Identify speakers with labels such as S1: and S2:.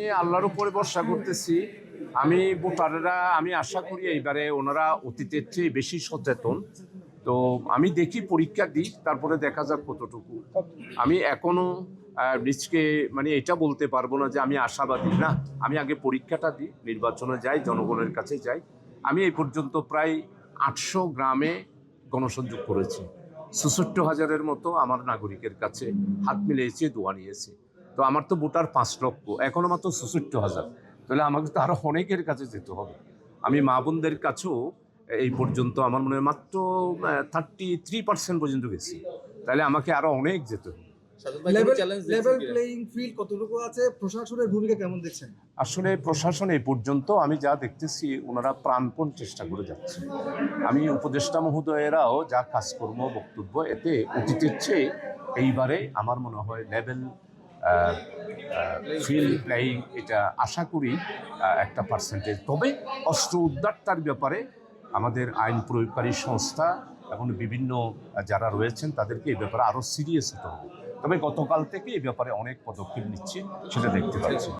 S1: আমি আল্লাহর উপরে ভরসা করতেছি। আমি ভোটাররা, আমি আশা করি এইবারে ওনারা অতীতের চেয়ে বেশি সচেতন। তো আমি দেখি পরীক্ষা দিই, তারপরে দেখা যাক কতটুকু। আমি এখনও নিজকে মানে এটা বলতে পারব না যে আমি আশাবাদী, না। আমি আগে পরীক্ষাটা দিই, নির্বাচনে যাই, জনগণের কাছে যাই। আমি এই পর্যন্ত প্রায় আটশো গ্রামে গণসংযোগ করেছি। চৌষট্টি হাজারের মতো আমার নাগরিকের কাছে হাত মিলিয়েছি দোয়া নিয়েছি। তো আমার তো ভোটার পাঁচ লক্ষ এখনও মাত্র চৌষট্টি হাজার। তাহলে আমাকে তো আরও অনেকের কাছে যেতে হবে। আমি মা বোনদের কাছেও এই পর্যন্ত আমার মনে হয় মাত্র থার্টি থ্রি পার্সেন্ট পর্যন্ত গেছি। তাহলে আমাকে আরও অনেক যেতে হবে।
S2: লেভেল লেভেল প্লেইং ফিল্ড কতটুকু আছে? প্রশাসনের ভূমিকা কেমন দেখছেন?
S1: আসলে প্রশাসন এই পর্যন্ত আমি যা দেখতেছি ওনারা প্রাণপণ চেষ্টা করে যাচ্ছে। আমি উপদেষ্টা মহোদয়েরাও যা কাজকর্ম বক্তব্য এতে অতীতের চেয়ে এইবারে আমার মনে হয় লেভেল ফিল্ড প্লেয়িং এটা আশা করি একটা পার্সেন্টেজ তবে অস্ত্র উদ্ধারটার ব্যাপারে আমাদের আইন প্রয়োগকারী সংস্থা এবং বিভিন্ন যারা রয়েছেন, তাদেরকে এই ব্যাপারে আরও সিরিয়াস হতে হবে। তবে গতকাল থেকে এই ব্যাপারে অনেক পদক্ষেপ নিচ্ছে, সেটা দেখতে পাচ্ছি।